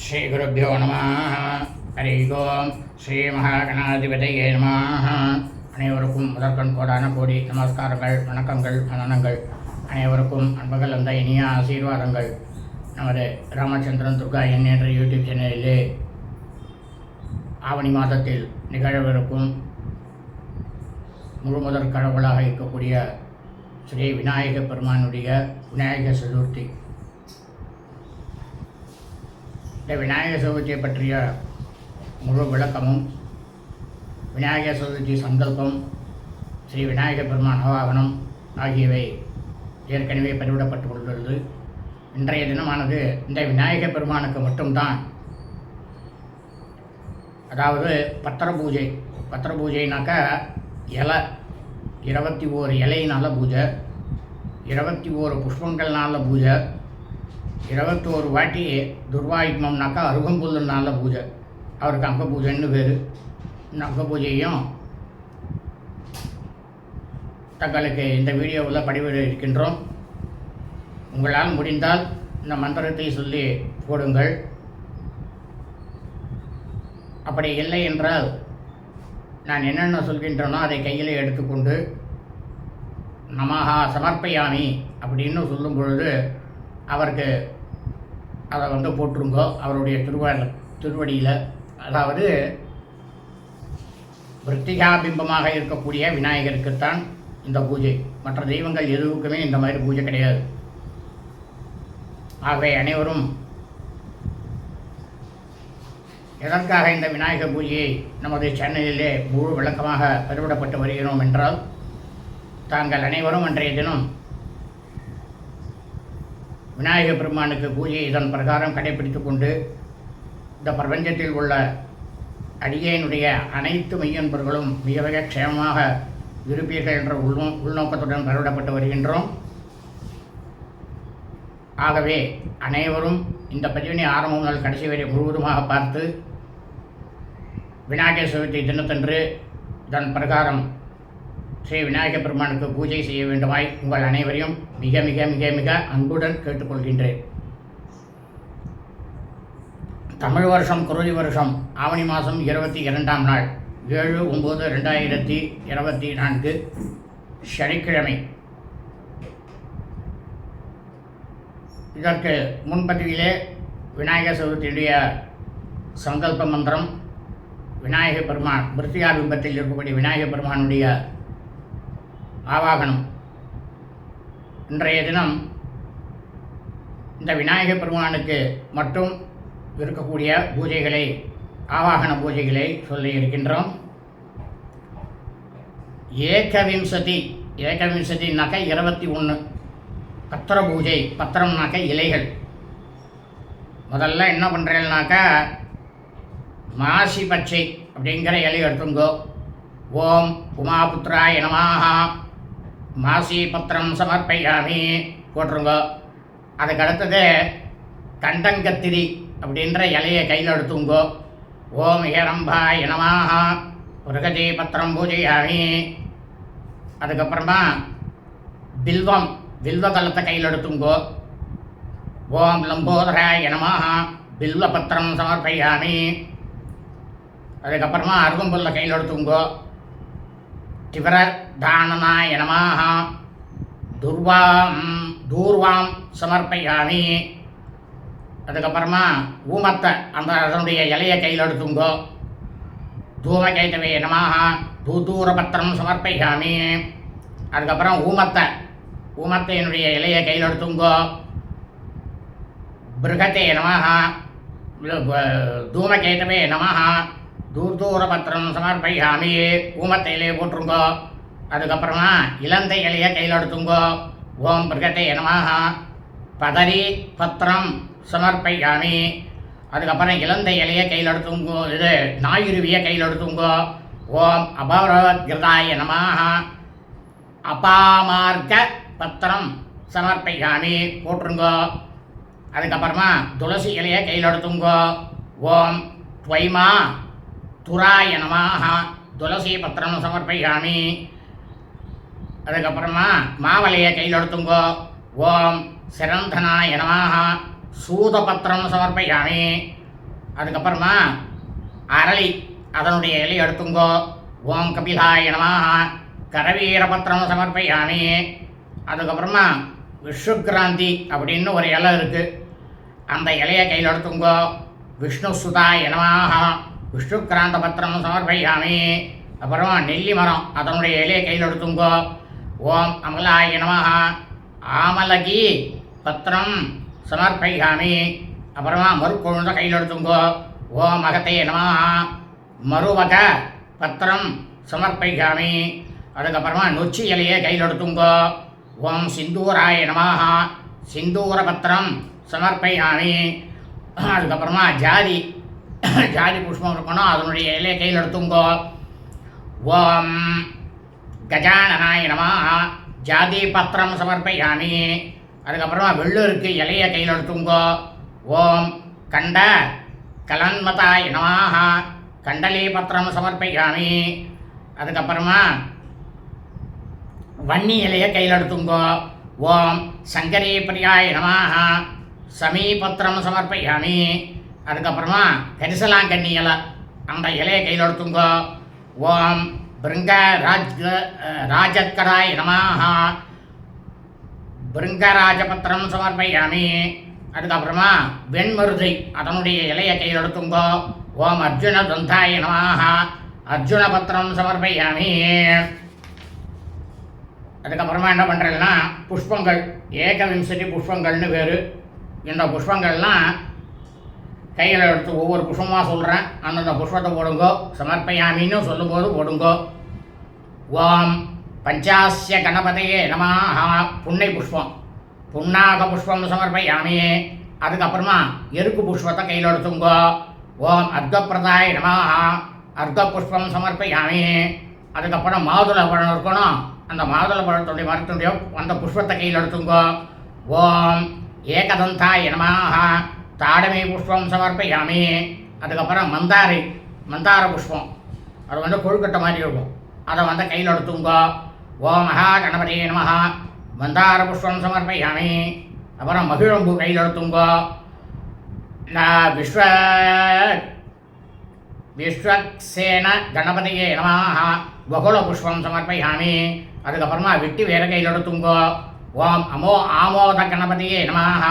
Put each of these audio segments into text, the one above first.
ஸ்ரீகுருப்போ நம. ஹரி ஓம். ஸ்ரீ மகாகணாதிபதியே நம. அனைவருக்கும் முதற்கண் கோடான கோடி நமஸ்காரங்கள் வணக்கங்கள் வந்தனங்கள் அனைவருக்கும் அன்புகள் அந்த இனிய ஆசீர்வாதங்கள். நமது ராமச்சந்திரன் துர்கா என் என்ற யூடியூப் சேனலிலே ஆவணி மாதத்தில் நிகழவிருக்கும் முழு முதற் கடவுளாக இருக்கக்கூடிய ஸ்ரீ விநாயக பெருமானுடைய விநாயக சதுர்த்தி இந்த விநாயகர் சதுர்த்தியை பற்றிய முழு விளக்கமும் விநாயகர் சதுர்த்தி சங்கல்பம் ஸ்ரீ விநாயகர் பெருமான் அவாகனம் ஆகியவை ஏற்கனவே பதிவிடப்பட்டுள்ளது இன்றைய தினமானது இந்த விநாயகர் பெருமானுக்கு மட்டும்தான். அதாவது பத்திர பூஜை. பத்திர பூஜைனாக்கா இலை இருபத்தி ஓரு இலையினால பூஜை இருபத்தி ஓரு புஷ்பங்கள்னால பூஜை இருபத்தோரு வாட்டி துர்வாயுக்மம்னாக்கா அருகம்புல்லுனால பூஜை. அவருக்கு அங்க பூஜைன்னு பேர். இந்த அங்க பூஜையும் தங்களுக்கு இந்த வீடியோவில் பதிவிட இருக்கின்றோம் உங்களால் முடிந்தால் இந்த மந்திரத்தை சொல்லி போடுங்கள். அப்படி இல்லை என்றால் நான் என்னென்ன சொல்கின்றனோ அதை கையில் எடுத்துக்கொண்டு நமஹா சமர்ப்பயாமி அப்படின்னு சொல்லும் பொழுது அவருக்கு அதை வந்து போட்டுருங்கோ அவருடைய திருவ திருவடியில். அதாவது விருத்திகாபிம்பமாக இருக்கக்கூடிய விநாயகருக்குத்தான் இந்த பூஜை. மற்ற தெய்வங்கள் எதுவுக்குமே இந்த மாதிரி பூஜை கிடையாது. ஆகவே அனைவரும் எதற்காக இந்த விநாயகர் பூஜையை நமது சேனலிலே முழு விளக்கமாக பெருவிடப்பட்டு வருகிறோம் என்றால் தாங்கள் அனைவரும் அன்றைய தினம் விநாயகர் பெருமானுக்கு பூஜை இதன் பிரகாரம் கடைபிடித்து கொண்டு இந்த பிரபஞ்சத்தில் உள்ள அடியேனுடைய அனைத்து மெய்யன்பர்களும் மிக மிக க்ஷேமமாக இருப்பீர்கள் என்ற உள்நோ உள்நோக்கத்துடன் கருவிடப்பட்டு வருகின்றோம். ஆகவே அனைவரும் இந்த பதிவினை ஆரம்பம் முதல் கடைசி வரை முழுவதுமாக பார்த்து விநாயகர் சதுர்த்தி தினத்தன்று இதன் பிரகாரம் ஸ்ரீ விநாயக பெருமானுக்கு பூஜை செய்ய வேண்டுமாய் உங்கள் அனைவரையும் மிக மிக மிக மிக அன்புடன் கேட்டுக்கொள்கின்றேன். தமிழ் வருஷம் குருதி வருஷம் ஆவணி மாதம் இருபத்தி இரண்டாம் நாள் ஏழு ஒம்பது ரெண்டாயிரத்தி இருபத்தி நான்கு சனிக்கிழமை. இதற்கு முன்பதிவிலே விநாயகர் சதுர்த்தியுடைய சங்கல்ப மந்திரம் விநாயக பெருமான் மிருத்தியா பிம்பத்தில் இருக்கக்கூடிய விநாயக பெருமானுடைய ஆவாகனம். இன்றைய தினம் இந்த விநாயகர் பெருமானுக்கு மட்டும் இருக்கக்கூடிய பூஜைகளை ஆவாகன பூஜைகளை சொல்லி இருக்கின்றோம். ஏகவிம்சதி ஏகவிம்சதினாக்க இருபத்தி ஒன்று பத்திர பூஜை பத்திரம்னாக்க இலைகள். முதல்ல என்ன பண்ணுறேன்னாக்கா மாசி பச்சை அப்படிங்கிற இலை எடுத்துங்கோ. ஓம் உமாபுத்ராய நமாக மாசி பத்திரம் சமர்ப்பையாமி. போட்டுருங்கோ. அதுக்கு அடுத்தது கண்டங்கத்திரி அப்படின்ற இலையை கையில் எடுத்துங்கோ. ஓம் ஹேரம்பாய இனமாக மிருகஜி பத்திரம் பூஜையாமி. அதுக்கப்புறமா பில்வம் பில்வதளத்தை கையில் எடுத்துங்கோ. ஓம் லம்போதராய நமாக பில்வ பத்திரம் சமர்ப்பையாமி. அதுக்கப்புறமா அருகம்புல்ல கையில் எடுத்துங்கோ. திவரதானனாய நமாக துர்வாம் தூர்வாம் சமர்ப்பயாமி அதுக்கப்புறமா ஊமத்தை அந்த அதனுடைய இலையை கையில் எடுத்துங்கோ. தூமகைத்தவே நமாக தூதூர பத்திரம் சமர்ப்பயாமி. அதுக்கப்புறம் ஊமத்தை ஊமத்தையினுடைய இலையை கையில் எடுத்துங்கோ. பிருகத்தே நமः தூமகேதவே நமः தூர்தூரபத்திரம் சமர்ப்பயாமி ஊமத்தை இலையை போட்டுருங்கோ அதுக்கப்புறமா இலந்தை இலையை கையில் எடுத்துங்கோ. ஓம் பிரகத்தை நமः பதரி பத்திரம் சமர்ப்பயாமி அதுக்கப்புறம் இளந்த இலையை கையில் எடுத்துங்கோ. இது நாயுருவியை கையில் எடுத்துங்கோ. ஓம் அபவத்கிருதாய நமாக அபாமார்க்க பத்திரம் சமர்ப்பிக்காமி போட்டுருங்கோ அதுக்கப்புறமா துளசி இலையை கையில் எடுத்துங்கோ. ஓம் துவைமா துராய நமாக துளசி பத்திரம் சமர்ப்பிக்காமி அதுக்கப்புறமா மாவலையை கையில் எடுத்துங்கோ. ஓம் சிரந்தனாய நமாக சூதபத்திரம் சமர்ப்பிக்காமி அதுக்கப்புறமா அரளி அதனுடைய இலை எடுத்துங்கோ. ஓம் கபிலாய நமாக கரவீரபத்திரம் சமர்ப்பிக்காமி அதுக்கப்புறமா விஷ்ணுகிராந்தி அப்படின்னு ஒரு இலை இருக்குது அந்த இலையை கையில் எடுத்துங்கோ. விஷ்ணு சுதா நமாக விஷ்ணுகிராந்த பத்திரம் சமர்ப்பிக்காமி அப்புறம் நெல்லி மரம் அதனுடைய இலையை கையில் எடுத்துங்கோ. ஓம் அமலாய நமः ஆமலகி பத்திரம் சமர்ப்பிக்காமி அப்புறமா மறுக்கொழுந்த கையில் எடுத்துங்கோ. ஓம் அகத்தே நமः மறுவக பத்திரம் சமர்ப்பிக்காமி அதுக்கப்புறமா நொச்சி இலையை கையில் எடுத்துங்கோ. ஓம் சிந்தூராய நமः சிந்தூர பத்திரம் சமர்ப்பிக்காமி அதுக்கப்புறமா ஜாதி ஜாதி புஷ்பம் இருக்கணும். அதனுடைய இலையை கையில் எடுத்துங்கோ. ஓம். கஜானனாய நமா. ஜாதி பத்திரம் சமர்ப்பயாமி. அதுக்கப்புறமா வெள்ளூருக்கு இலையை கையில் எடுத்துங்கோ. ஓம். கண்ட கலன்மதாய நமாக கண்டலி பத்திரம் சமர்ப்பயாமி. அதுக்கப்புறமா வன்னி இலையை கையில் எடுத்துங்கோ. ஓம். சங்கரி பிரியாய நமாக சமீபத்திரம் சமர்ப்பயாமி. அதுக்கப்புறமா கரிசலாங்கண்ணி இலை அந்த இலையை கையில் எடுத்துங்கோ. ஓம் பிருங்க ராஜ் ராஜத்கராய நமாக பிருங்கராஜபத்திரம் சமர்ப்பயாமி. அதுக்கப்புறமா வெண்மருதை அதனுடைய இலையை கையில் எடுத்துங்கோ. ஓம் அர்ஜுன துந்தாய நமாக அர்ஜுன பத்திரம் சமர்ப்பயாமி. அதுக்கப்புறமா என்ன பண்ணுறேன்னா புஷ்பங்கள் ஏகவிம்சதி புஷ்பங்கள்னு வேறு இந்த புஷ்பங்கள்லாம் கையில் எடுத்து ஒவ்வொரு புஷ்பமாக சொல்கிறேன் அந்தந்த புஷ்பத்தை போடுங்கோ. சமர்ப்பயாமின்னு சொல்லும்போது போடுங்கோ. ஓம் பஞ்சாசிய கணபதையே நமாக புன்னை புஷ்பம். புண்ணாக புஷ்பம் சமர்ப்பயாமியே அதுக்கப்புறமா எருக்கு புஷ்பத்தை கையில் எடுத்துங்கோ. ஓம் அர்க்கப்பிரதாய நமாக அர்த்த புஷ்பம் அதுக்கப்புறம் மாதுளை பழம் இருக்கணும். அந்த மாதுளை பழத்துடைய மரத்துடைய அந்த புஷ்பத்தை கையில் எடுத்துங்கோ. ஓம் ஏகதந்தாய நமாக தாடமை புஷ்பம் சமர்ப்பியாமே. அதுக்கப்புறம் மந்தாரை மந்தார புஷ்பம். அது வந்து கொழுக்கட்டை மாதிரி இருக்கும். அதை வந்து கையில் எடுத்துங்கோ ஓ மகா கணபதி நமஹ. மந்தார புஷ்பம் சமர்ப்பியாமே. அப்புறம் மகிழம்பு கையில் எடுத்துங்கோ நான் விஸ்வ விஸ்வக்சேன கணபதியே நமாக பகுல புஷ்பம் சமர்ப்பயாமி. அதுக்கப்புறமா விட்டு வேற கையில் எடுத்துங்கோ ஓம் அமோ ஆமோத கணபதியே நமாக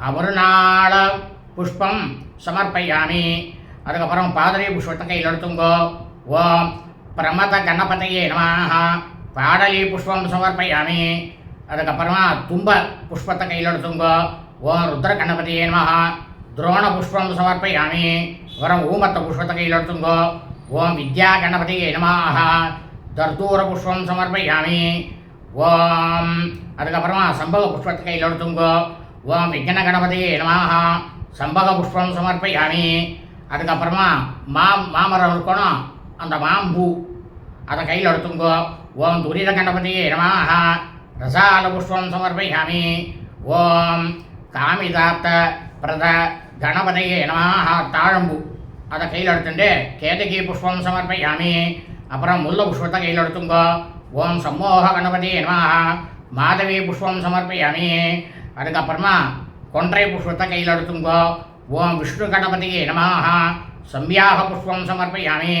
அவருநாள புஷ்பம் சமர்ப்பயாமி. அதுக்கப்புறம் பாதிரி புஷ்பத்தை கையில் எடுத்துங்கோ. ஓம் பிரமத கணபதையே நமாக பாடலி புஷ்பம் சமர்ப்பயாமி. அதுக்கப்புறமா தும்ப புஷ்பத்தை கையில் எடுத்துங்கோ. ஓம் ருத்ர கணபதியே நமக துரோண புஷ்பம் சமர்ப்பயாமி. வரம் ஊமத்த புஷ்பத்தை கையில் எடுத்துங்கோ. ஓம் வித்யா கணபதியே நமாக தர்தூர புஷ்பம் சமர்ப்பயாமி. ஓம். அதுக்கப்புறமா சம்பவ புஷ்பத்தை கையில் எடுத்துங்கோ. ஓம் விக்ன நமாக சம்பக புஷ்பம் சமர்ப்பயாமி. அதுக்கப்புறமா மா மாமரம் இருக்கணும். அந்த மாம்பூ. அதை கையில் எடுத்துங்கோ. ஓம் துரித கணபதியே நமாக ரசால புஷ்பம் சமர்ப்பயாமி. ஓம் காமிதாத்த பிரத கணபதியே நமாக தாழம்பு. அதை கையில் எடுத்துட்டு கேதகி புஷ்பம் சமர்ப்பயாமி. அப்புறம் முல்ல புஷ்பத்தை கையில் எடுத்துங்கோ. ஓம் சம்மோக கணபதியே நமாக மாதவி புஷ்பம் சமர்ப்பயாமி. அதுக்கப்புறமா கொன்றை புஷ்பத்தை கையில் எடுத்துங்கோ. ஓம் விஷ்ணு கணபதியே நமாக சம்யாக புஷ்பம் சமர்ப்பயாமி.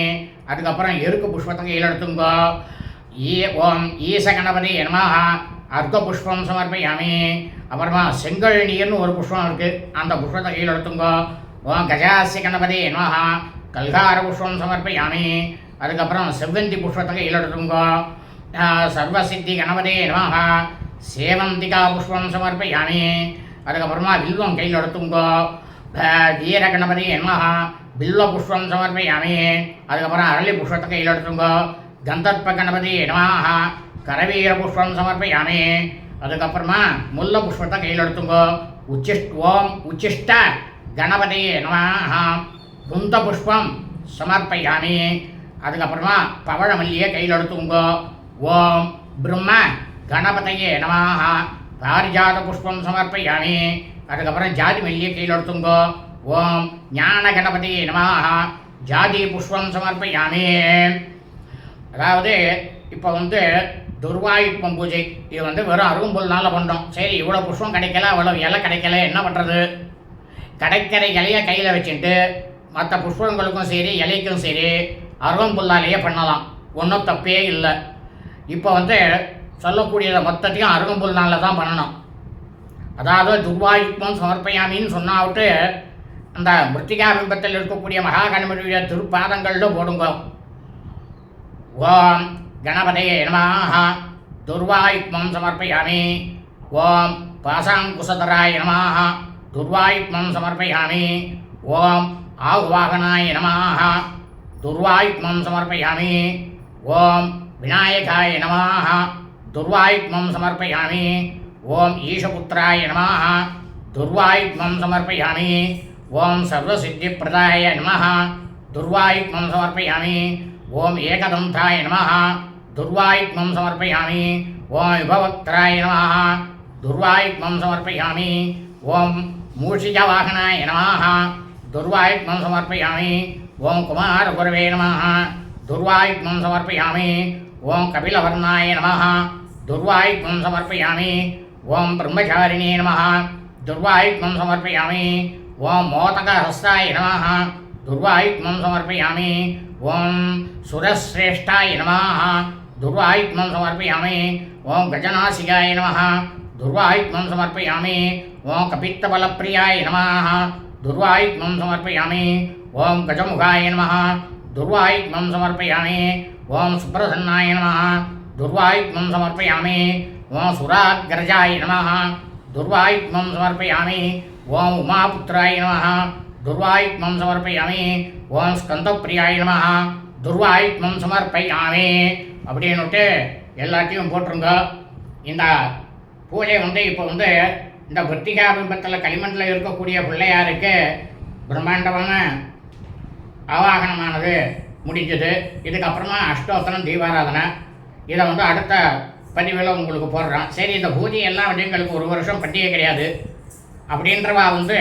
அதுக்கப்புறம் எருக்கு புஷ்பத்தை கையில் எடுத்துங்கோ. ஈ ஓம் ஈச கணபதி நமாக அர்க்க புஷ்பம் சமர்ப்பயாமி. அப்புறமா செங்கல் நீர்னு ஒரு புஷ்பம் இருக்குது அந்த புஷ்பத்தை கையில் எடுத்துங்கோ. ஓம் கஜாசிய கணபதி நமாக கல்கார புஷ்பம் சமர்ப்பயாமி. அதுக்கப்புறம் செவ்வந்தி புஷ்பத்தை கையில் எடுத்துங்கோ. சர்வசித்தி கணபதி நமாக சேவந்திகா புஷ்பம் சமர்ப்பயாமி அதுக்கப்புறமா வில்வம் கையில் எடுத்துங்கோ வீர கணபதி நமாக பில்வ புஷ்பம் சமர்ப்பயாமி அதுக்கப்புறம் அரளி புஷ்பத்தை கையில் எடுத்துங்கோ கந்தர்ப்ப கணபதி நமாக கரவீர புஷ்பம் சமர்ப்பயாமி. அதுக்கப்புறமா முல்ல புஷ்பத்தை கையில் எடுத்துங்கோ உச்சிஷ் ஓம் உச்சிஷ்ட கணபதி நமஹ குந்த புஷ்பம் சமர்ப்பயாமி. அதுக்கப்புறமா பவழமல்லியை கையில் எடுத்துங்கோ ஓம் பிரம்ம கணபதையே நமஹ. பாரிஜாத புஷ்பம் சமர்ப்பயாமி. அதுக்கப்புறம் ஜாதி மல்லியை கையில் எடுத்துங்கோ. ஓம் ஞான கணபதியே நமஹ. ஜாதி புஷ்பம் சமர்ப்பயாமி. அதாவது இப்போ வந்து துர்வாயுப்பம் பூஜை. இது வந்து வெறும் அருகும்புல்னால பண்ணோம். சரி இவ்வளோ புஷ்பம் கிடைக்கல அவ்வளோ இலை கிடைக்கல என்ன பண்ணுறது கிடைக்கிற இலையை கையில் வச்சுட்டு மற்ற புஷ்பங்களுக்கும் சரி இலைக்கும் சரி அருகம்புல்லாலேயே பண்ணலாம். ஒன்றும் தப்பே இல்லை. இப்போ வந்து சொல்லக்கூடியதை மொத்தத்தையும் அருகம்புல்னால தான் பண்ணணும். அதாவது துர்வாயுக்மம் சமர்ப்பயாமின்னு சொன்னாவிட்டு அந்த மிருத்திகா பிம்பத்தில் இருக்கக்கூடிய மகாகணபதியுடைய திருப்பாதங்களில் போடுங்க. ஓம் கணபதே நமः துர்வாயுக்மம் சமர்ப்பயாமி. ஓம் பாசாங்குசதராய நமாஹா. துர்வாயுக்மம் சமர்ப்பயாமி. ஓம் ஆகுவாகனாய நமாஹா. துர்வாயுக்மம் சமர்ப்பயாமி. ஓம் விநாயகாய நமாஹா. துர்வாயுக்மம் சமர்ப்பயாமி ஓம் ஈஷபுத்திராய நமः துர்வாயுக்மம் சமர்ப்பயாமி ஓம் சர்வசித்திப்பிரதாய நமः துர்வாயுக்மம் சமர்ப்பயாமி ஓம் ஏகதந்தாய நமः துர்வாயுக்மம் சமர்ப்பயாமி ஓம் விபவக்திராய நமः துர்வாயுக்மம் சமர்ப்பயாமி ஓம் மூஷிகவாகனாய நமः துர்வாயுக்மம் சமர்ப்பயாமி ஓம் குமாரகுரவே நமः துர்வாயுக்மம் சமர்ப்பயாமி ஓம் கபிலவர்ணாய நமः துர்வாயுக்மம் சமர்ப்பயாமி ஓம் பிரம்மச்சாரிணே நமः துர்வாயுக்மம் சமர்ப்பயாமி ஓம் மோதகஹஸ்தாய நமः துர்வாயுக்மம் சமர்ப்பயாமி ஓம் சுரஸ்ரேஷ்டாய நமः துர்வாயுக்மம் சமர்ப்பயாமி ஓம் கஜநாசிகாய நமः துர்வாயுக்மம் சமர்ப்பயாமி ஓம் கபித்தபலப்பிரியாய நமः துர்வாயுக்மம் சமர்ப்பயாமி ஓம் கஜமுகாய நமः துர்வாயுக்மம் சமர்ப்பயாமி ஓம் சுப்ரசன்னாய நமः துர்வாயுத்மம் சமர்ப்பயாமி ஓம் சுராக்ரஜாய நமः துர்வாயுத்மம் சமர்ப்பயாமி ஓம் உமாபுத்திராய நமः துர்வாயுத்மம் சமர்ப்பயாமி ஓம் ஸ்கந்தப்பிரியாய நமः துர்வாயுத்மம் சமர்ப்பயாமி அப்படின்னுட்டு எல்லாத்தையும் போட்டிருங்க. இந்த பூஜை வந்து இப்போ வந்து இந்த பத்திகா பிம்பத்தில் களிமண்ணில் இருக்கக்கூடிய பிள்ளையாருக்கு பிரம்மாண்டமான ஆவாகனமானது முடிஞ்சது. இதுக்கப்புறமா அஷ்டோத்தரம் தீபாராதனை இதை வந்து அடுத்த பதிவில் உங்களுக்கு போடுறோம். சரி இந்த பூஜை எல்லாம் வந்து எங்களுக்கு ஒரு வருஷம் பண்டிகை கிடையாது. அப்படின்றவா வந்து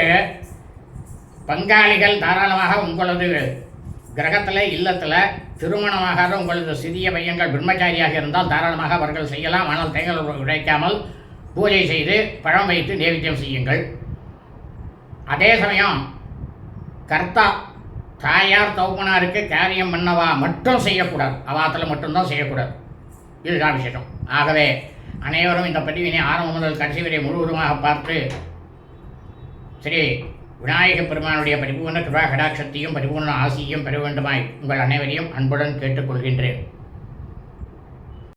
பங்காளிகள் தாராளமாக உங்களது கிரகத்தில் இல்லத்தில் திருமணமாகாத உங்களது சிறிய பையன்கள் பிரம்மச்சாரியாக இருந்தால் தாராளமாக அவர்கள் செய்யலாம். ஆனால் தேங்கல் உடைக்காமல் பூஜை செய்து பழம் வைத்து நைவேத்தியம் செய்யுங்கள். அதே சமயம் கர்த்தா தாயார் தௌப்பனாருக்கு காரியம் பண்ணவா மட்டும் செய்யக்கூடாது. அவாத்தில் மட்டும்தான் செய்யக்கூடாது. இதுதான் விசேஷம். ஆகவே அனைவரும் இந்த பதிவினை ஆரம்பம் முதல் கடைசி வரை முழுவதுமாக பார்த்து ஸ்ரீ விநாயக பெருமானுடைய பரிபூர்ண கிருபா கடாட்சத்தையும் பரிபூர்ண ஆசியையும் பெற வேண்டுமாய் உங்கள் அனைவரையும் அன்புடன் கேட்டுக்கொள்கின்றேன்.